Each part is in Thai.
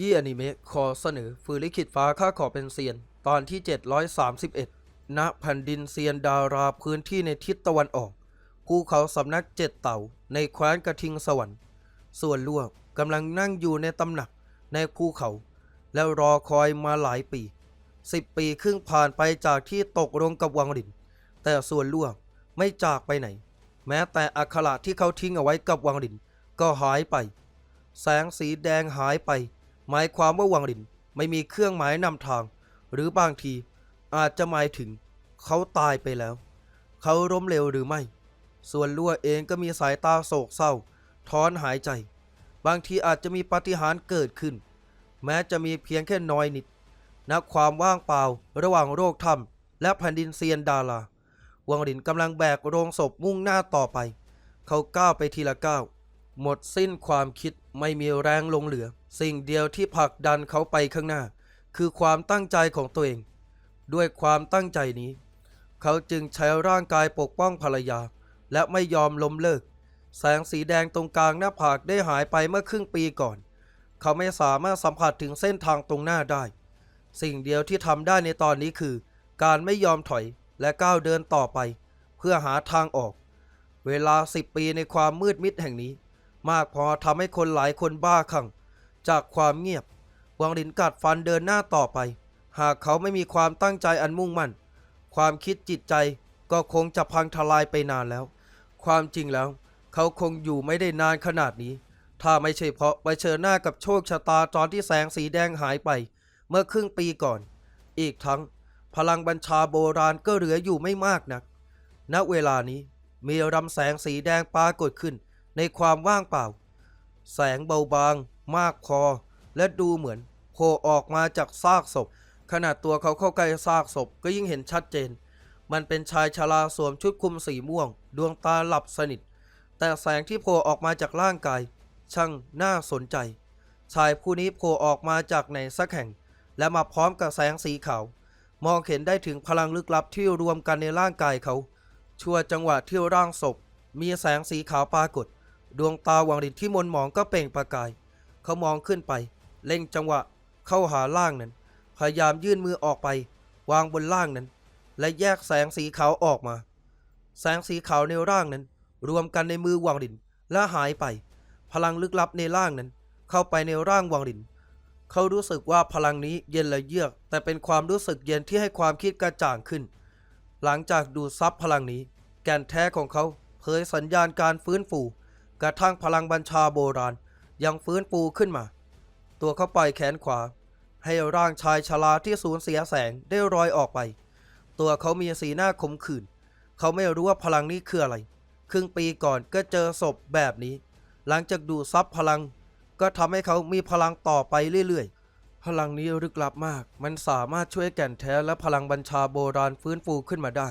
ยี้อนิเมะขอเสนอฟืนลิขิตฟ้าข้าขอเป็นเซียน ตอนที่ 731 ณแผ่นดินเซียนดาราพื้นที่ในทิศตะวันออก ภูเขาสำนักเจ็ดเต่า ในแคว้นกระทิงสวรรค์ ส่วนลวกกำลังนั่งอยู่ในตำหนักในภูเขา แล้วรอคอยมาหลายปีสิบปีครึ่งผ่านไปจากที่ตกลงกับวังหลิน แต่ส่วนลวกไม่จากไปไหน แม้แต่อักขระที่เขาทิ้งเอาไว้กับวังหลินก็หายไป แสงสีแดงหายไป หมายความว่าวังหลินไม่มีเครื่องหมายนำทาง หรือบางทีอาจจะหมายถึงเขาตายไปแล้ว เขาล้มเหลวหรือไม่ ส่วนลั่วเองก็มีสายตาโศกเศร้าถอนหายใจ บางทีอาจจะมีปาฏิหาริย์เกิดขึ้น แม้จะมีเพียงแค่น้อยนิดนักความว่างเปล่าระหว่างโรคถ้ำและแผ่นดินเซียนดาราวังหลินกำลังแบกโรงศพมุ่งหน้าต่อไป เขาก้าวไปทีละก้าวหมดสิ้นความคิด ไม่มีแรงลงเหลือ สิ่งเดียวที่ผลักดันเขาไปข้างหน้า คือความตั้งใจของตัวเอง ด้วยความตั้งใจนี้ เขาจึงใช้ร่างกายปกป้องภรรยา และไม่ยอมล้มเลิก แสงสีแดงตรงกลางหน้าผากได้หายไปเมื่อครึ่งปีก่อน เขาไม่สามารถสัมผัสถึงเส้นทางตรงหน้าได้ สิ่งเดียวที่ทำได้ในตอนนี้คือ การไม่ยอมถอยและก้าวเดินต่อไป เพื่อหาทางออก เวลาสิบปีในความมืดมิดแห่งนี้ มากพอทำให้คนหลายคนบ้าคลั่งจากความเงียบ วังลินกัดฟันเดินหน้าต่อไป หากเขาไม่มีความตั้งใจอันมุ่งมั่น ความคิดจิตใจก็คงจะพังทลายไปนานแล้ว ความจริงแล้ว เขาคงอยู่ไม่ได้นานขนาดนี้ ถ้าไม่ใช่เพราะไปเชิญหน้ากับโชคชะตาตอนที่แสงสีแดงหายไป เมื่อครึ่งปีก่อน อีกทั้ง พลังบัญชาโบราณก็เหลืออยู่ไม่มากนัก ณ เวลานี้มีรำแสงสีแดงปรากฏขึ้น ในความว่างเปล่า แสงเบาบาง มากพอและดูเหมือนโผล่ออกมาจากซากศพ ขนาดตัวเขาเข้าใกล้ซากศพก็ยิ่งเห็นชัดเจน มันเป็นชายชราสวมชุดคลุมสีม่วง ดวงตาหลับสนิท แต่แสงที่โผล่ออกมาจากร่างกาย ช่างน่าสนใจ ชายผู้นี้โผล่ออกมาจากไหนสักแห่ง และมาพร้อมกับแสงสีขาว มองเห็นได้ถึงพลังลึกลับที่รวมกันในร่างกายเขา ชั่วจังหวะที่ร่างศพ มีแสงสีขาวปรากฏ ดวงตาวังดินที่มนหมองก็เปล่งประกาย เขามองขึ้นไป เล็งจังหวะเข้าหาร่างนั้น พยายามยื่นมือออกไป วางบนร่างนั้น และแยกแสงสีขาวออกมา แสงสีขาวในร่างนั้น รวมกันในมือวังดินและหายไป พลังลึกลับในร่างนั้น เข้าไปในร่างวังดินเขารู้สึกว่าพลังนี้เย็นและเยือก แต่เป็นความรู้สึกเย็นที่ให้ความคิดกระจ่างขึ้น หลังจากดูดซับพลังนี้ แก่นแท้ของเขาเผยสัญญาณการฟื้นฟู กระทั่งพลังบัญชาโบราณยังฟื้นฟูขึ้นมา ตัวเขาปล่อยแขนขวา ให้ร่างชายชราที่สูญเสียแสงได้รอยออกไป ตัวเขามีสีหน้าขมขื่น เขาไม่รู้ว่าพลังนี้คืออะไร ครึ่งปีก่อนก็เจอศพแบบนี้ หลังจากดูซับพลัง ก็ทำให้เขามีพลังต่อไปเรื่อยๆ พลังนี้ลึกลับมาก มันสามารถช่วยแก่นแท้และพลังบัญชาโบราณฟื้นฟูขึ้นมาได้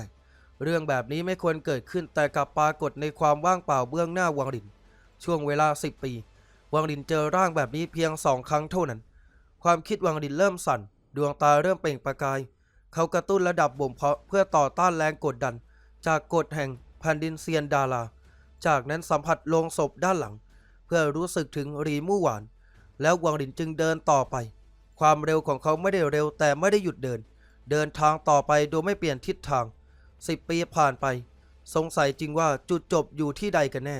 เรื่องแบบนี้ไม่ควรเกิดขึ้นแต่กลับปรากฏในความว่างเปล่าเบื้องหน้าวังลิน ช่วงเวลา 10 ปี วังลินเจอร่างแบบนี้เพียงสองครั้งเท่านั้น ความคิดวังลินเริ่มสั่น ดวงตาเริ่มเปล่งประกาย เขากระตุ้นระดับบ่มเพาะเพื่อต่อต้านแรงกดดัน จากกฎแห่งแผ่นดินเซียนดารา จากนั้นสัมผัสโลงศพด้านหลัง เพื่อรู้สึกถึงรีมู่หวาน แล้ววังลินจึงเดินต่อไป ความเร็วของเขาไม่ได้เร็วแต่ไม่ได้หยุดเดิน เดินทางต่อไปโดยไม่เปลี่ยนทิศทางสิบปีผ่านไป สงสัยจริงว่าจุดจบอยู่ที่ใดกันแน่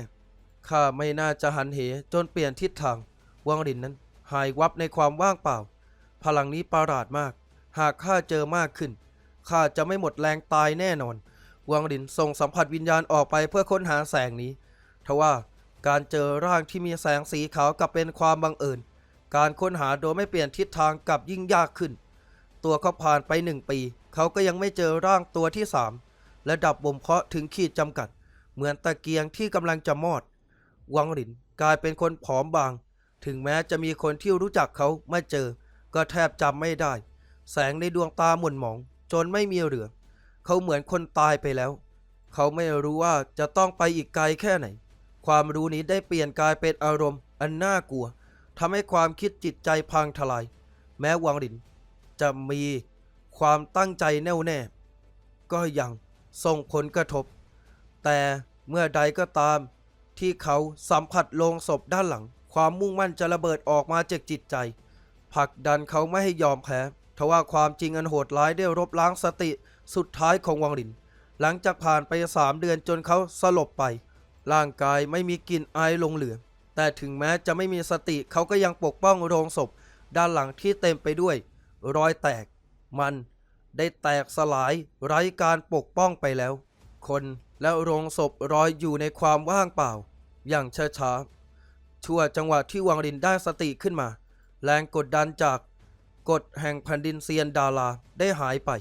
ข้าไม่น่าจะหันเหจนเปลี่ยนทิศทาง วังลินนั้น หายวับในความว่างเปล่า พลังนี้ประหลาดมาก หากข้าเจอมากขึ้น ข้าจะไม่หมดแรงตายแน่นอน วังลินส่งสัมผัสวิญญาณออกไปเพื่อค้นหาแสงนี้ ทว่าการเจอร่างที่มีแสงสีขาวกับเป็นความบังเอิญ การค้นหาโดยไม่เปลี่ยนทิศทางกับยิ่งยากขึ้น ตัวเขาผ่านไปหนึ่งปี เขาก็ยังไม่เจอร่างตัวที่สามและดับบ่มเพาะถึงขีดจำกัด เหมือนตะเกียงที่กำลังจะมอด วังหลินกลายเป็นคนผอมบาง ถึงแม้จะมีคนที่รู้จักเขาไม่เจอ ก็แทบจำไม่ได้ แสงในดวงตาหม่นหมอง จนไม่มีเหลือ เขาเหมือนคนตายไปแล้ว เขาไม่รู้ว่าจะต้องไปอีกไกลแค่ไหน ความรู้นี้ได้เปลี่ยนกลายเป็นอารมณ์ อันน่ากลัวทำให้ความคิดจิตใจพังทลาย แม้วังหลิน จะมีความตั้งใจแน่วแน่ ก็ยังส่งผลกระทบ แต่เมื่อใดก็ตาม ที่เขาสัมผัสโลงศพด้านหลัง ความมุ่งมั่นจะระเบิดออกมาจากจิตใจผลักดันเขาไม่ให้ยอมแพ้ทว่าความจริงอันโหดร้ายได้รบล้างสติสุดท้ายของวังหลิน หลังจากผ่านไปสามเดือนจนเขาสลบไป ร่างกายไม่มีกลิ่นอายลงเหลือ แต่ถึงแม้จะไม่มีสติเขาก็ยังปกป้องโรงศพ ด้านหลังที่เต็มไปด้วย รอยแตก มันได้แตกสลายไร้การปกป้องไปแล้ว คน และโรงศพรอยอยู่ในความว่างเปล่า อย่างช้าๆชั่วจังหวะที่วังรินได้สติขึ้นมา แรงกดดันจากกฎแห่งแผ่นดินเซียนดาราได้หายไป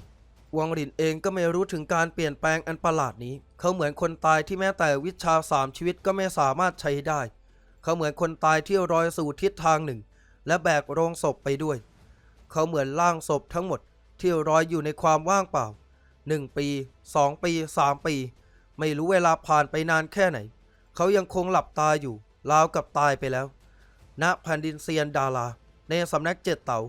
วังรินเองก็ไม่รู้ถึงการเปลี่ยนแปลงอันประหลาดนี้ เขาเหมือนคนตายที่แม้แต่วิชาสามชีวิตก็ไม่สามารถใช้ได้ เขาเหมือนคนตายที่รอยสู่ทิศทางหนึ่ง และแบกโรงศพไปด้วย เขาเหมือนร่างศพทั้งหมดที่รอยอยู่ในความว่างเปล่าหนึ่งปีสองปีสามปี ไม่รู้เวลาผ่านไปนานแค่ไหน เขายังคงหลับตาอยู่ราวกับตายไปแล้ว ณแผ่นดินเซียนดารา ในสำนักเจ็ดเต๋า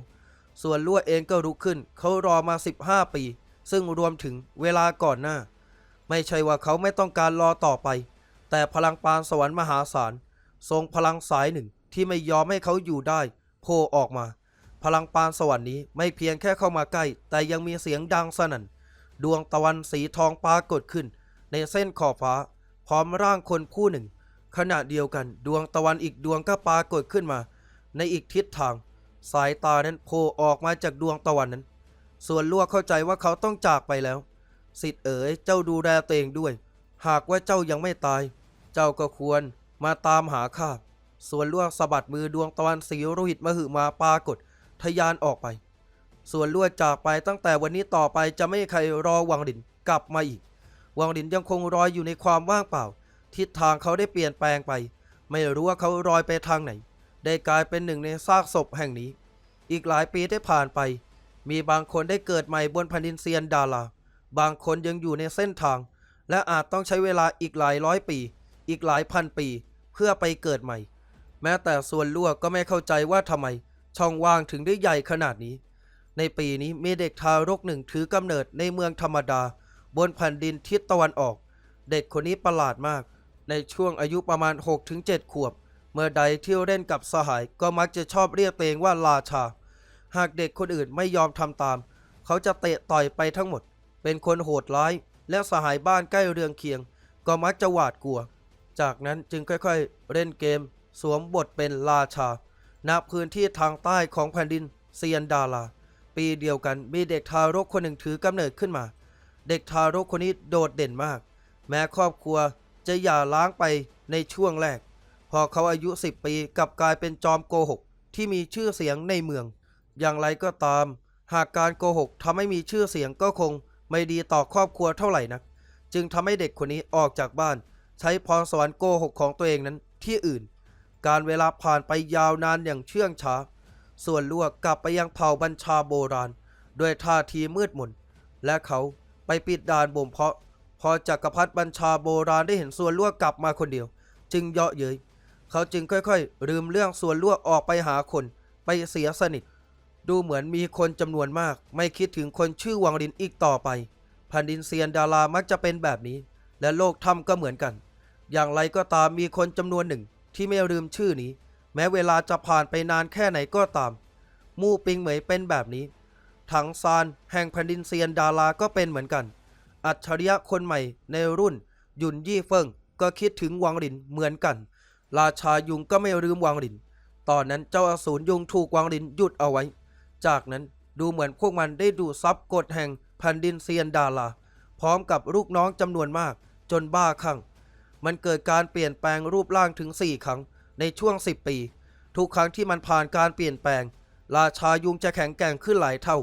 ส่วนลั่วเองก็รุกขึ้น เขารอมา 15 ปี ซึ่งรวมถึงเวลาก่อนหน้า ไม่ใช่ว่าเขาไม่ต้องการรอต่อไป แต่พลังปานสวรรค์มหาศาล ทรงพลังสายหนึ่งที่ไม่ยอมให้เขาอยู่ได้โผล่ออกมา พลังปานสวรรค์นี้ไม่เพียงแค่เข้ามาใกล้ แต่ยังมีเสียงดังสนั่น ดวงตะวันสีทองปรากฏขึ้น ในเส้นขอบฟ้า พร้อมร่างคนผู้หนึ่ง ขณะเดียวกันดวงตะวันอีกดวงก็ปรากฏขึ้นมา ในอีกทิศทาง สายตานั้นโผล่ออกมาจากดวงตะวันนั้น ส่วนลวกเข้าใจว่าเขาต้องจากไปแล้ว สิทธิ์เอ๋ยเจ้าดูแลตัวเองด้วย หากว่าเจ้ายังไม่ตาย เจ้าก็ควรมาตามหาข้าส่วนลวกสะบัดมือดวงตะวันสีโรหิตมหึมาปรากฏทะยานออกไป ส่วนลวดจากไปตั้งแต่วันนี้ต่อไปจะไม่มีใครรอวังดินกลับมาอีก วังดินยังคงรอยอยู่ในความว่างเปล่า ทิศทางเขาได้เปลี่ยนแปลงไป ไม่รู้ว่าเขารอยไปทางไหน ได้กลายเป็นหนึ่งในซากศพแห่งนี้ อีกหลายปีได้ผ่านไป มีบางคนได้เกิดใหม่บนแผ่นดินเซียนดาราบางคนยังอยู่ในเส้นทาง และอาจต้องใช้เวลาอีกหลายร้อยปี อีกหลายพันปี เพื่อไปเกิดใหม่ แม้แต่ส่วนลั่วก็ไม่เข้าใจว่าทำไม ช่องว่างถึงได้ใหญ่ขนาดนี้ ในปีนี้มีเด็กทารกหนึ่งถือกำเนิดในเมืองธรรมดา บนแผ่นดินทิศตะวันออก เด็กคนนี้ประหลาดมาก ในช่วงอายุประมาณ 6-7 ขวบ เมื่อใดเที่ยวเล่นกับสหายก็มักจะชอบเรียกตัวเองว่าราชา หากเด็กคนอื่นไม่ยอมทำตาม เขาจะเตะต่อยไปทั้งหมด เป็นคนโหดร้าย และสหายบ้านใกล้เรืองเคียง ก็มักจะหวาดกลัว จากนั้นจึงค่อยๆ เล่นเกม สวมบทเป็นราชาณพื้นที่ทางใต้ของแผ่นดินเซียนดาราปีเดียวกันมีเด็กทารกคนหนึ่งถือกำเนิดขึ้นมา เด็กทารกคนนี้โดดเด่นมาก แม้ครอบครัวจะหย่าร้างไปในช่วงแรก พอเขาอายุ 10 ปีกลับกลายเป็นจอมโกหกที่มีชื่อเสียงในเมือง อย่างไรก็ตาม หากการโกหกทำให้มีชื่อเสียงก็คงไม่ดีต่อครอบครัวเท่าไหร่นัก จึงทำให้เด็กคนนี้ออกจากบ้าน ใช้พรสวรรค์โกหกของตัวเองนั้นที่อื่น การเวลาผ่านไปยาวนานอย่างเชื่องช้า ส่วนลวกกลับไปยังเผ่าบัญชาโบราณ ด้วยท่าทีมืดมนและเขา ไปปิดด่านบ่มเพาะ พอจักรพรรดิบัญชาโบราณได้เห็นส่วนลวกกลับมาคนเดียว จึงเยาะเย้ยเขาจึงค่อยๆ ลืมเรื่องส่วนลวกออกไปหาคน ไปเสียสนิท ดูเหมือนมีคนจำนวนมาก ไม่คิดถึงคนชื่อวังลินอีกต่อไปแผ่นดินเซียนดารามักจะเป็นแบบนี้ และโลกถ้ำก็เหมือนกัน อย่างไรก็ตามมีคนจำนวนหนึ่งที่ไม่ลืมชื่อนี้ แม้เวลาจะผ่านไปนานแค่ไหนก็ตาม มู่ปิงเหมยเป็นแบบนี้ ถังซานแห่งแผ่นดินเซียนดาราก็เป็นเหมือนกัน อัจฉริยะคนใหม่ในรุ่นหยุนยี่เฟิงก็คิดถึงวังหลินเหมือนกัน ราชายุงก็ไม่ลืมวังหลิน ตอนนั้นเจ้าอสูรยุงถูกวังหลินหยุดเอาไว้ จากนั้นดูเหมือนพวกมันได้ดูซับกฎแห่งแผ่นดินเซียนดาราพร้อมกับลูกน้องจำนวนมาก จนบ้าคลั่ง มันเกิดการเปลี่ยนแปลงรูปร่างถึง 4 ครั้งในช่วง 10 ปี ทุกครั้งที่มันผ่านการเปลี่ยนแปลง ราชายุงจะแข็งแกร่งขึ้นหลายเท่า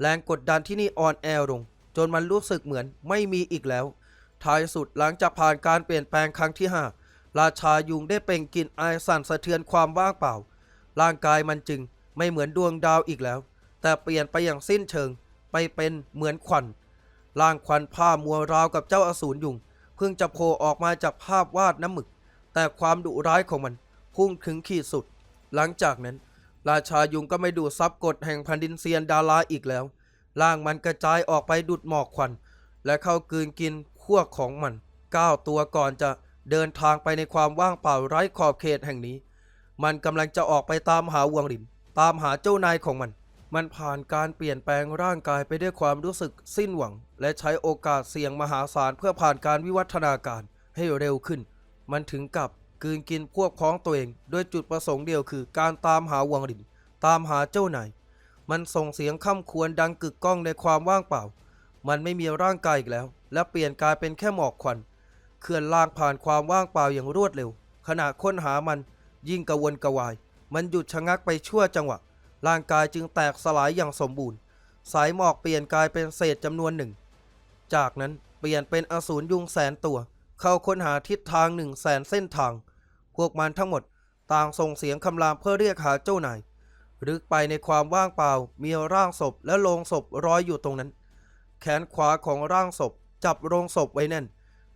แรงกดดันที่นี่อ่อนแอลง จนมันรู้สึกเหมือนไม่มีอีกแล้ว ท้ายสุดหลังจากผ่านการเปลี่ยนแปลงครั้งที่ 5 ราชายุงได้เปล่งกลินอายสั่นสะเทือนความว่างเปล่า ร่างกายมันจึงไม่เหมือนดวงดาวอีกแล้ว แต่เปลี่ยนไปอย่างสิ้นเชิง ไปเป็นเหมือนควันร่างควันผ้ามัวราวกับเจ้าอสูรยุง เพิ่งจะโผล่ออกมาจากภาพวาดน้ำหมึก แต่ความดุร้ายของมันพุ่งถึงขีดสุด หลังจากนั้น ราชายุงก็ไม่ดูดซับกฎแห่งแผ่นดินเซียนดาราอีกแล้ว ร่างมันกระจายออกไปดุดหมอกควัน และเข้ากืนกินพวกของมันก้าวตัวก่อนจะเดินทางไปในความว่างเปล่าไร้ขอบเขตแห่งนี้ มันกำลังจะออกไปตามหาวังหลินตามหาเจ้านายของมัน มันผ่านการเปลี่ยนแปลงร่างกายไปด้วยความรู้สึกสิ้นหวัง และใช้โอกาสเสี่ยงมหาศาลเพื่อผ่านการวิวัฒนาการให้เร็วขึ้น มันถึงกับ กืนกินพวกพ้องตัวเองด้วยจุดประสงค์เดียวคือการตามหาวังลิน ตามหาเจ้านาย มันส่งเสียงค่ำควรดังกึกก้องในความว่างเปล่า มันไม่มีร่างกายอีกแล้ว และเปลี่ยนกายเป็นแค่หมอกควัน เคลื่อนล่างผ่านความว่างเปล่าอย่างรวดเร็ว ขณะค้นหามันยิ่งกระวนกระวาย มันหยุดชะงักไปชั่วจังหวะ ร่างกายจึงแตกสลายอย่างสมบูรณ์ สายหมอกเปลี่ยนกายเป็นเศษจำนวนหนึ่ง จากนั้นเปลี่ยนเป็นอสูรยุงแสนตัว เข้าค้นหาทิศทางหนึ่งแสนเส้นทาง พวกมันทั้งหมดต่างส่งเสียงคำรามเพื่อเรียกหาเจ้านายลึกไปในความว่างเปล่ามีร่างศพและโลงศพร้อยอยู่ตรงนั้น แขนขวาของร่างศพจับโลงศพไว้แน่น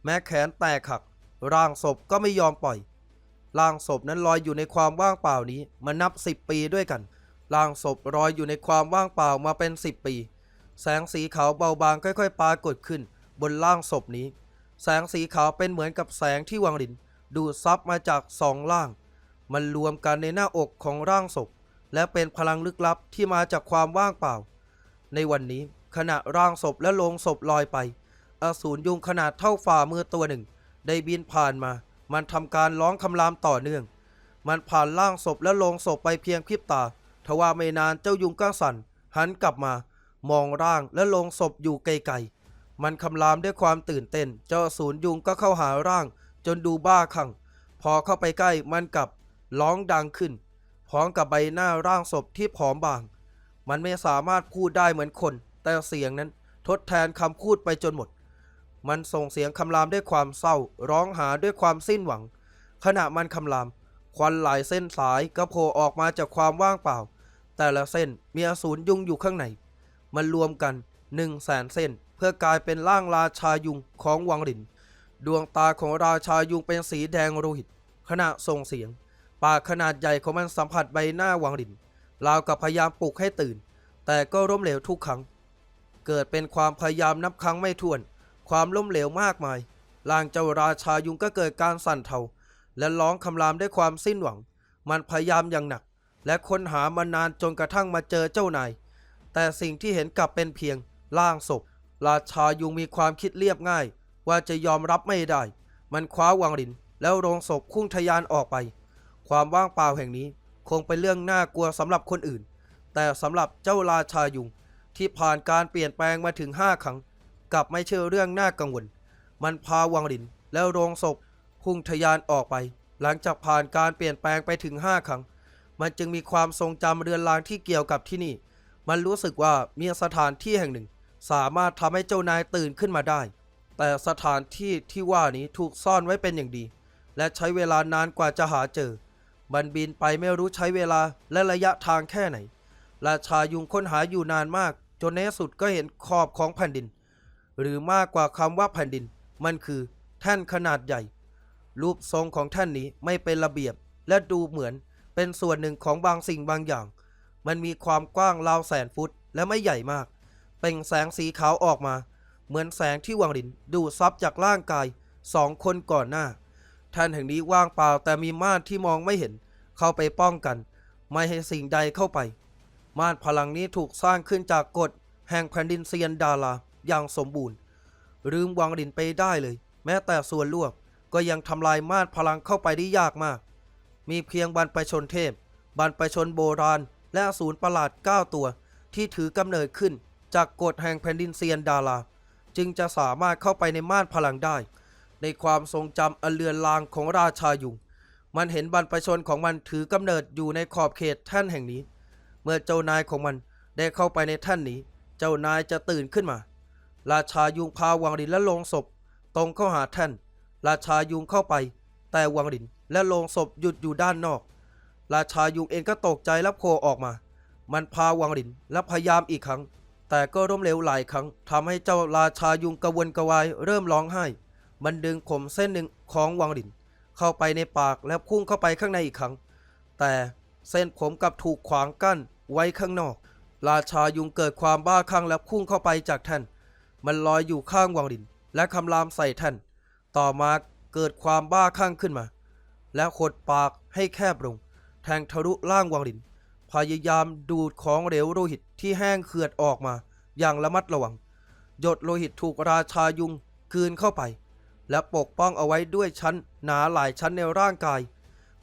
แม้แขนแตกหัก ร่างศพก็ไม่ยอมปล่อย ร่างศพนั้นลอยอยู่ในความว่างเปล่านี้มานับสิบปีด้วยกัน ร่างศพลอยอยู่ในความว่างเปล่ามาเป็นสิบปี แสงสีขาวเบาบางค่อยๆปรากฏขึ้น บนร่างศพนี้ แสงสีขาวเป็นเหมือนกับแสงที่วังลิน ดูดซับมาจากสองร่าง มันรวมกันในหน้าอกของร่างศพ และเป็นพลังลึกลับที่มาจากความว่างเปล่า ในวันนี้ขณะร่างศพและโลงศพลอยไป อสูรยุงขนาดเท่าฝ่ามือตัวหนึ่ง ได้บินผ่านมา มันทำการร้องคำรามต่อเนื่อง มันผ่านร่างศพและโลงศพไปเพียงพริบตา ทว่าไม่นานเจ้ายุงก็สั่นหันกลับมามองร่างและโลงศพอยู่ไกลๆ มันคำรามด้วยความตื่นเต้น เจ้าอสูรยุงก็เข้าหาร่าง จนดูบ้าคลั่ง พอเข้าไปใกล้มันกลับร้องดังขึ้น พร้อมกับใบหน้าร่างศพที่ผอมบาง มันไม่สามารถพูดได้เหมือนคน แต่เสียงนั้นทดแทนคำพูดไปจนหมด มันส่งเสียงคำรามด้วยความเศร้า ร้องหาด้วยความสิ้นหวัง ขณะมันคำราม ควันหลายเส้นสายก็โผล่ออกมาจากความว่างเปล่า แต่ละเส้นมีอสูรยุงอยู่ข้างใน มันรวมกันหนึ่งแสนเส้นเพื่อกลายเป็นร่างราชายุงของวังหลิน ดวงตาของราชายุงเป็นสีแดงโลหิตขณะส่งเสียง ปากขนาดใหญ่ของมันสัมผัสใบหน้าวังหลินราวกับพยายามปลุกให้ตื่น แต่ก็ล้มเหลวทุกครั้ง เกิดเป็นความพยายามนับครั้งไม่ถ้วน ความล้มเหลวมากมายร่างเจ้าราชายุงก็เกิดการสั่นเทา และร้องคำรามด้วยความสิ้นหวัง มันพยายามอย่างหนัก และค้นหามานานจนกระทั่งมาเจอเจ้านาย แต่สิ่งที่เห็นกลับเป็นเพียงร่างศพ ราชายุงมีความคิดเรียบง่าย ว่าจะยอมรับไม่ได้ มันคว้าวังลิน แล้วโรงศพพุ่งทะยานออกไป ความว่างเปล่าแห่งนี้คงเป็นเรื่องน่ากลัวสำหรับคนอื่น แต่สำหรับเจ้าราชายุงที่ผ่านการเปลี่ยนแปลงมาถึงห้าครั้ง กลับไม่เชื่อเรื่องน่ากังวล มันพาวังลินแล้วโรงศพพุ่งทะยานออกไป หลังจากผ่านการเปลี่ยนแปลงไปถึงห้าครั้ง มันจึงมีความทรงจำเรือนรางที่เกี่ยวกับที่นี่ มันรู้สึกว่ามีสถานที่แห่งหนึ่ง สามารถทำให้เจ้านายตื่นขึ้นมาได้ แต่สถานที่ที่ว่านี้ถูกซ่อนไว้เป็นอย่างดี และใช้เวลานานกว่าจะหาเจอ มันบินไปไม่รู้ใช้เวลาและระยะทางแค่ไหน ราชายุงค้นหาอยู่นานมาก จนในที่สุดก็เห็นขอบของแผ่นดิน หรือมากกว่าคำว่าแผ่นดิน มันคือแท่นขนาดใหญ่ รูปทรงของแท่นนี้ไม่เป็นระเบียบ และดูเหมือนเป็นส่วนหนึ่งของบางสิ่งบางอย่าง มันมีความกว้างราวแสนฟุตและไม่ใหญ่มาก เปล่งแสงสีขาวออกมา เหมือนแสงที่วังลินดูดซับจากร่างกายสองคนก่อนหน้าแท่นแห่งนี้ว่างเปล่าแต่มีม่านที่มองไม่เห็น เข้าไปป้องกัน ไม่ให้สิ่งใดเข้าไป ม่านพลังนี้ถูกสร้างขึ้นจากกฎแห่งแผ่นดินเซียนดาราอย่างสมบูรณ์ ลืมวังลินไปได้เลย แม้แต่ส่วนลวกก็ยังทำลายม่านพลังเข้าไปได้ยากมาก มีเพียงบรรพชนเทพ บรรพชนโบราณ และอสูรประหลาด 9 ตัว ที่ถือกำเนิดขึ้นจากกฎแห่งแผ่นดินเซียนดารา จึงจะสามารถเข้าไปในม่านพลังได้ ในความทรงจำอันเลือนลางของราชายุง มันเห็นบรรพชนของมันถือกำเนิดอยู่ในขอบเขตแท่นแห่งนี้ เมื่อเจ้านายของมันได้เข้าไปในแท่นนี้ เจ้านายจะตื่นขึ้นมา ราชายุงพาวังลินและลงศพ ตรงเข้าหาแท่น ราชายุงเข้าไป แต่วังลินและลงศพหยุดอยู่ด้านนอก ราชายุงเองก็ตกใจและโผล่ออกมา มันพาวังลินและพยายามอีกครั้ง แต่ก็ล้มเหลวหลายครั้งทำให้เจ้าราชายุงกระวนกระวายเริ่มร้องไห้ มันดึงผมเส้นหนึ่งของวังลิน เข้าไปในปากและพุ่งเข้าไปข้างในอีกครั้ง แต่เส้นผมกลับถูกขวางกั้นไว้ข้างนอก ราชายุงเกิดความบ้าคลั่งและพุ่งเข้าไปจากแท่น มันลอยอยู่ข้างวังลิน และคำรามใส่แท่น ต่อมาเกิดความบ้าคลั่งขึ้นมา และขดปากให้แคบลง แทงทะลุล่างวังลิน พยายามดูดของเหลวโลหิต ที่แห้งเขือดออกมา อย่างระมัดระวัง หยดโลหิตถูกราชายุงกลืนเข้าไป และปกป้องเอาไว้ด้วยชั้นหนาหลายชั้นในร่างกาย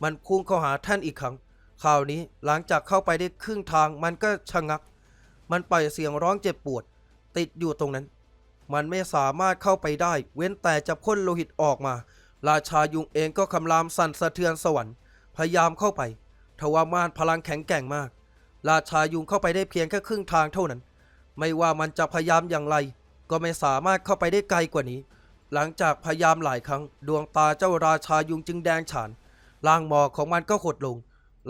มันพุ่งเข้าหาแท่นอีกครั้งคราวนี้หลังจากเข้าไปได้ครึ่งทางมันก็ชะงัก มันปล่อยเสียงร้องเจ็บปวด ติดอยู่ตรงนั้น มันไม่สามารถเข้าไปได้ เว้นแต่จะพ่นโลหิตออกมา ราชายุงเองก็คำรามสั่นสะเทือนสวรรค์พยายามเข้าไปทว่ามานพลังแข็งแกร่งมาก ราชายุงเข้าไปได้เพียงแค่ครึ่งทางเท่านั้น ไม่ว่ามันจะพยายามอย่างไร ก็ไม่สามารถเข้าไปได้ไกลกว่านี้ หลังจากพยายามหลายครั้ง ดวงตาเจ้าราชายุงจึงแดงฉานร่างหมอกของมันก็หดลง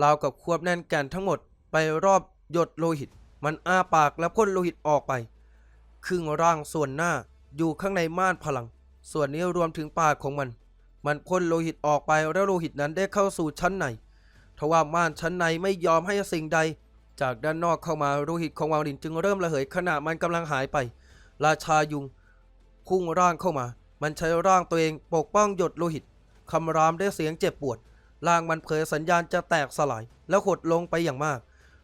ราวกับควบแน่นแก่นทั้งหมดไปรอบหยดโลหิต มันอ้าปากและพ่นโลหิตออกไป ครึ่งร่างส่วนหน้าอยู่ข้างในม่านพลัง ส่วนนี้รวมถึงปากของมัน มันพ่นโลหิตออกไปแล้วโลหิตนั้นได้เข้าสู่ชั้นในทว่าม่านชั้นในไม่ยอมให้สิ่งใด จากด้านนอกเข้ามาโลหิตของวางดินจึงเริ่มระเหยขณะมันกำลังหายไป ราชายุง พุ่งร่างเข้ามา มันใช้ร่างตัวเองปกป้องหยดโลหิตคำรามด้วยเสียงเจ็บปวดร่างมันเผยสัญญาณจะแตกสลาย แล้วหดลงไปอย่างมาก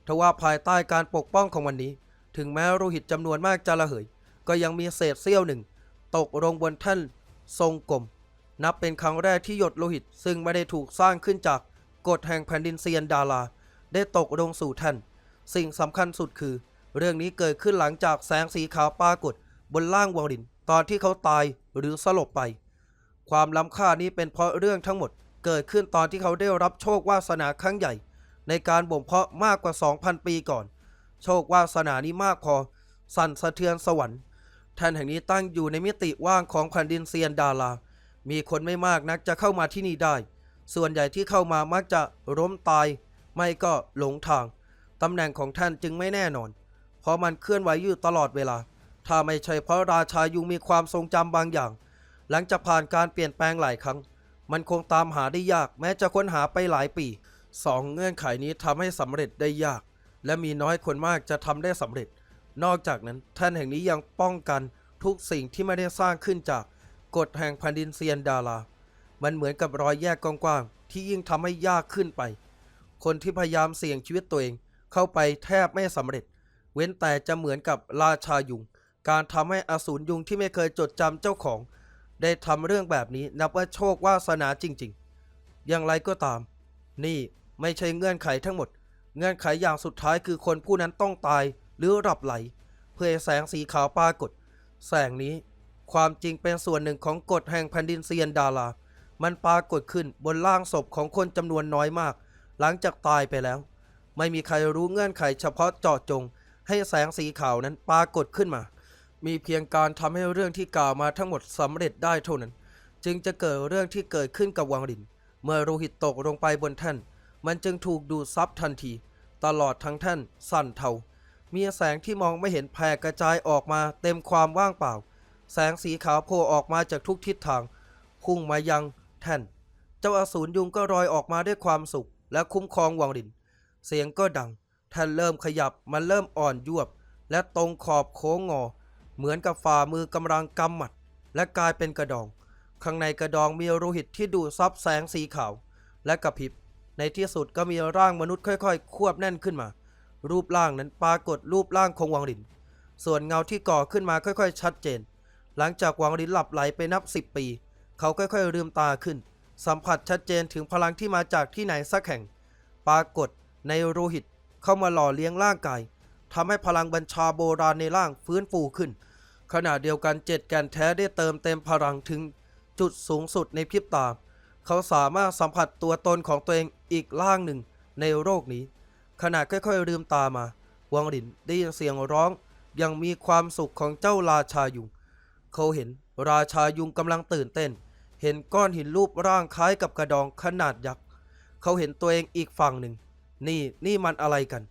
ทว่าภายใต้การปกป้องของวันนี้ ถึงแม้โลหิตจำนวนมากจะระเหย ก็ยังมีเศษเสี้ยวหนึ่ง ตกลงบนแท่นทรงกลม นับเป็นครั้งแรกที่หยดโลหิตซึ่งไม่ได้ถูกสร้างขึ้นจากกฎแห่งแผ่นดินเซียนดาราได้ตกลงสู่แท่น สิ่งสำคัญสุดคือ เรื่องนี้เกิดขึ้นหลังจากแสงสีขาวปรากฏ บนล่างวังดิน ตอนที่เขาตายหรือสลบไป ความล้ำค่านี้เป็นเพราะเรื่องทั้งหมด เกิดขึ้นตอนที่เขาได้รับโชควาสนาครั้งใหญ่ ในการบ่มเพาะมากกว่า 2,000 ปีก่อน โชควาสนานี้มากพอ สั่นสะเทือนสวรรค์แท่นแห่งนี้ตั้งอยู่ในมิติว่างของแผ่นดินเซียนดารามีคนไม่มากนักจะเข้ามาที่นี่ได้ ส่วนใหญ่ที่เข้ามามักจะล้มตาย ไม่ก็หลงทาง ตำแหน่งของท่านจึงไม่แน่นอน เพราะมันเคลื่อนไหวอยู่ตลอดเวลา ถ้าไม่ใช่เพราะราชายุงมีความทรงจำบางอย่าง หลังจากผ่านการเปลี่ยนแปลงหลายครั้ง มันคงตามหาได้ยากแม้จะค้นหาไปหลายปีสองเงื่อนไขนี้ทำให้สำเร็จได้ยาก และมีน้อยคนมากจะทำได้สำเร็จ นอกจากนั้นท่านแห่งนี้ยังป้องกันทุกสิ่งที่ไม่ได้สร้างขึ้นจากกฎแห่งแผ่นดินเซียนดารา มันเหมือนกับรอยแยกกว้างๆที่ยิ่งทำให้ยากขึ้นไป คนที่พยายามเสี่ยงชีวิตตัวเอง เข้าไปแทบไม่สำเร็จ เว้นแต่จะเหมือนกับราชายุง การทำให้อสูรยุงที่ไม่เคยจดจำเจ้าของ ได้ทำเรื่องแบบนี้นับว่าโชควาสนาจริง ๆ อย่างไรก็ตาม นี่ไม่ใช่เงื่อนไขทั้งหมด เงื่อนไขอย่างสุดท้ายคือคนผู้นั้นต้องตายหรือหลับไหล เพื่อแสงสีขาวปรากฏ แสงนี้ความจริงเป็นส่วนหนึ่งของกฎแห่งแผ่นดินเซียนดารา มันปรากฏขึ้นบนร่างศพของคนจำนวนน้อยมาก หลังจากตายไปแล้ว ไม่มีใครรู้เงื่อนไขเฉพาะเจาะจง ให้แสงสีขาวนั้นปรากฏขึ้นมา มีเพียงการทำให้เรื่องที่กล่าวมาทั้งหมดสำเร็จได้เท่านั้น จึงจะเกิดเรื่องที่เกิดขึ้นกับวังริน เมื่อโลหิตตกลงไปบนแท่น มันจึงถูกดูดซับทันที ตลอดทั้งแท่นสั่นเทา มีแสงที่มองไม่เห็นแผ่กระจายออกมาเต็มความว่างเปล่า แสงสีขาวโผล่ออกมาจากทุกทิศทาง พุ่งมายังแท่น เจ้าอสูรยุงก็ลอยออกมาด้วยความสุขและคุ้มครองวังริน เสียงก็ดัง ท่านเริ่มขยับมันเริ่มอ่อนยวบ และตรงขอบโค้งงอ เหมือนกับฝ่ามือกำลังกำหมัด และกลายเป็นกระดอง ข้างในกระดองมีโลหิตที่ดูดซับแสงสีขาว และกระพริบ ในที่สุดก็มีร่างมนุษย์ค่อยๆ ควบแน่นขึ้นมา รูปร่างนั้นปรากฏรูปร่างของวังริน ส่วนเงาที่ก่อขึ้นมาค่อยๆ ชัดเจน หลังจากวังรินหลับไหลไปนับสิบปี เขาค่อยๆลืมตาขึ้น สัมผัสชัดเจนถึงพลังที่มาจากที่ไหนสักแห่ง ปรากฏ ในโลหิตเข้ามาหล่อเลี้ยงร่างกายทำให้พลังบัญชาโบราณในร่างฟื้นฟูขึ้น ขณะเดียวกันเจ็ดแกนแท้ได้เติมเต็มพลังถึงจุดสูงสุดในพริบตา เขาสามารถสัมผัสตัวตนของตัวเองอีกร่างหนึ่งในโลกนี้ ขณะค่อยๆลืมตามา วังหลินได้ยินเสียงร้องยังมีความสุขของเจ้าราชายุง เขาเห็นราชายุงกำลังตื่นเต้น เห็นก้อนหินรูปร่างคล้ายกับกระดองขนาดยักษ์ เขาเห็นตัวเองอีกฝั่งหนึ่ง นี่นี่มันอะไรกัน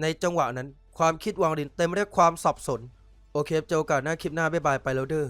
ในจังหวะนั้นความคิดวังหลินเต็มไปด้วยความสับสน โอเคเจอกันหน้าคลิปหน้าบ๊ายบายไปแล้วเด้อ